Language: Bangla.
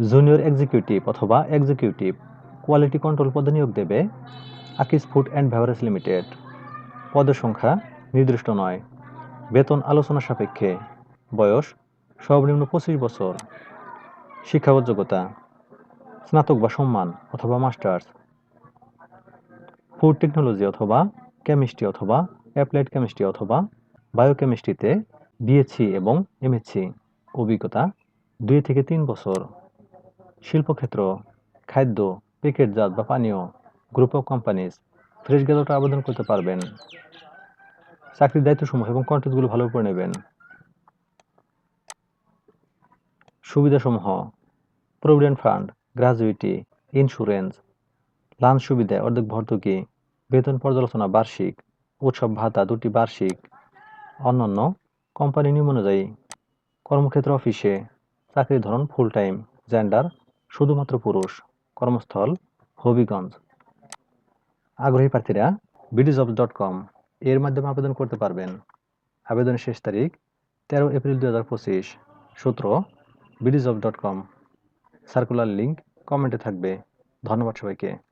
জুনিয়র এক্সিকিউটিভ অথবা এক্সিকিউটিভ কোয়ালিটি কন্ট্রোল পদে নিয়োগ দেবে আকিস ফুড অ্যান্ড বেভারেজ লিমিটেড। পদের সংখ্যা নির্দিষ্ট নয়। বেতন আলোচনা সাপেক্ষে। বয়স সর্বনিম্ন পঁচিশ বছর। শিক্ষাগত যোগ্যতা স্নাতক বা সম্মান অথবা মাস্টার্স। ফুড টেকনোলজি অথবা কেমিস্ট্রি অথবা অ্যাপ্লাইড কেমিস্ট্রি অথবা বায়োকেমিস্ট্রিতে বিএসসি এবং এমএসসি। অভিজ্ঞতা দুই থেকে তিন বছর। শিল্পক্ষেত্র, খাদ্য প্যাকেটজাত বা পানীয় গ্রুপ অফ কোম্পানিজ ফ্রেশ গ্যাজেটে আবেদন করতে পারবেন। চাকরির দায়িত্বসমূহ এবং কন্টেন্টগুলো ভালো করে নেবেন। সুবিধাসমূহ provident fund gratuity insurance lunch সুবিধা, অর্ধেক ভর্তুকি, বেতন পর্যালোচনা বার্ষিক, উৎসব ভাতা, দুটি বার্ষিক, অন্যান্য কোম্পানি নিয়ম অনুযায়ী কর্মক্ষেত্র অফিসে চাকরির ধরন ফুল টাইম জেন্ডার শুধুমাত্র পুরুষ। কর্মস্থল, হবিগঞ্জ। আগ্রহী প্রার্থীরা বিডিজবস ডট কম এর মাধ্যমে আবেদন করতে পারবেন। আবেদনের শেষ তারিখ তেরো এপ্রিল দু হাজার পঁচিশ। সূত্র bdjobs dot com circular link কমেন্টে থাকবে। ধন্যবাদ সবাইকে।